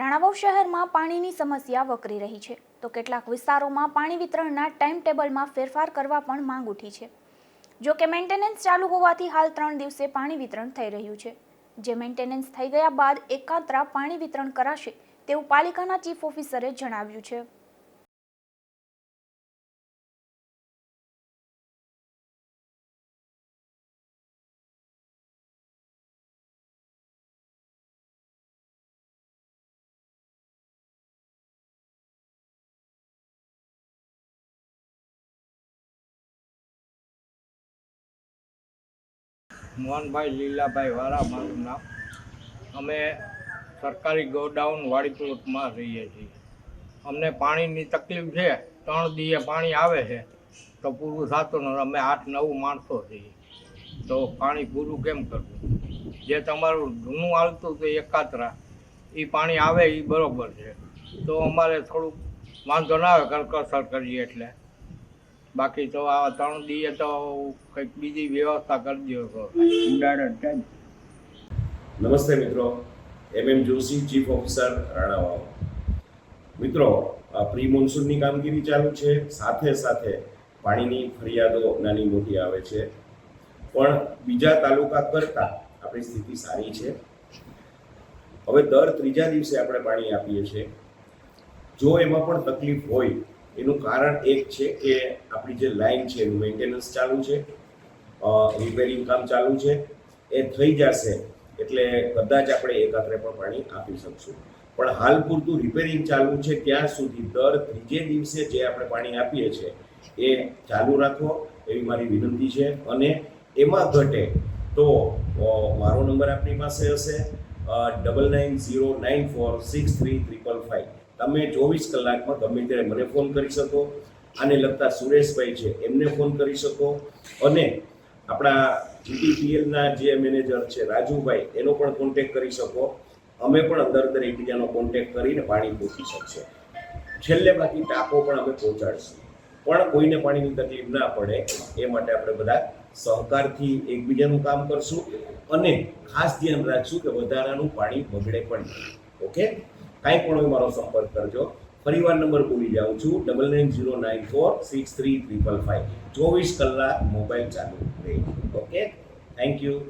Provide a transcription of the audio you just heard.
રાણાવાવ શહેરમાં પાણીની સમસ્યા વકરી રહી છે. તો કેટલાક વિસ્તારોમાં પાણી વિતરણના ટાઈમ ટેબલમાં ફેરફાર કરવા પણ માંગ ઉઠી છે. જો કે મેન્ટેનન્સ ચાલુ હોવાથી હાલ ત્રણ દિવસે પાણી વિતરણ થઈ રહ્યું છે. જે મેન્ટેનન્સ થઈ ગયા બાદ એકાંતરા પાણી વિતરણ કરાશે તેવું પાલિકાના ચીફ ઓફિસરે જણાવ્યું છે. મોહનભાઈ લીલાભાઈ વાળા, મારું નામ. અમે સરકારી ગોડાઉન વાડી પ્લોટમાં રહીએ છીએ. અમને પાણીની તકલીફ છે, ત્રણ દીએ પાણી આવે છે, તો પૂરું થતું નથી. અમે આઠ નવ માણસો છીએ. તો પાણી પૂરું કેમ કરવું? જે તમારું જૂનું આવતું હતું એકાત્રા એ પાણી આવે એ બરાબર છે. તો અમારે થોડુંક વાંધો ના આવે કરકસર કરીએ એટલે. બાકી તો આ ત્રણ દીએ તો કંઈક બીજી વ્યવસ્થા કરી દો તો. નમસ્તે મિત્રો. M M Joshi, chief officer, Ranavav. મિત્રો પ્રી મોન્સૂનની કામગીરી ચાલુ છે. સાથે સાથે પાણીની ફરિયાદો નાની મોટી આવે છે. પણ બીજા તાલુકા કરતાં આપણી સ્થિતિ સારી છે. હવે દર ત્રીજા દિવસે આપણે પાણી આપીએ છીએ. જો એમાં પણ તકલીફ હોય એનું કારણ એક છે કે આપણી જે લાઈન છે, એનું મેન્ટેનન્સ ચાલુ છે રિપેરિંગ કામ ચાલુ છે, એ થઈ જશે એટલે કદાચ આપણે એકાત્રે પણ પાણી આપી શકશું. પણ હાલ પૂરતું રિપેરિંગ ચાલુ છે, ત્યાં સુધી દર ત્રીજે દિવસે જે આપણે પાણી આપીએ છીએ એ ચાલુ રાખો, એવી મારી વિનંતી છે. અને એમાં ઘટે તો મારો નંબર આપણી પાસે હશે double nine zero nine four six three triple five તમે ચોવીસ કલાકમાં ગમે ત્યારે મને ફોન કરી શકો, આને લગતા સુરેશભાઈ છે, એમને ફોન કરી શકો. અને આપણા જીટીપીએલના જે મેનેજર છે, રાજુભાઈ, એનો પણ કોન્ટેક કરી શકો. અમે પણ અંદર અંદર એકબીજાનો કોન્ટેક કરીને પાણી પહોંચી શકશો. છેલ્લે બાકી ટાંકો પણ અમે પહોંચાડશું. પણ કોઈને પાણીની તકલીફ ના પડે, એ માટે આપણે બધા સહકારથી એકબીજાનું કામ કરશું. અને ખાસ ધ્યાન રાખશું કે વધારાનું પાણી બગડે પણ ઓકે? કાંઈ પણ હોય મારો સંપર્ક કરજો. ફરીવાર નંબર ભૂલી જાઉં છું. Double nine zero nine four six three triple five ચોવીસ કલાક મોબાઈલ ચાલુ રહે. Okay thank you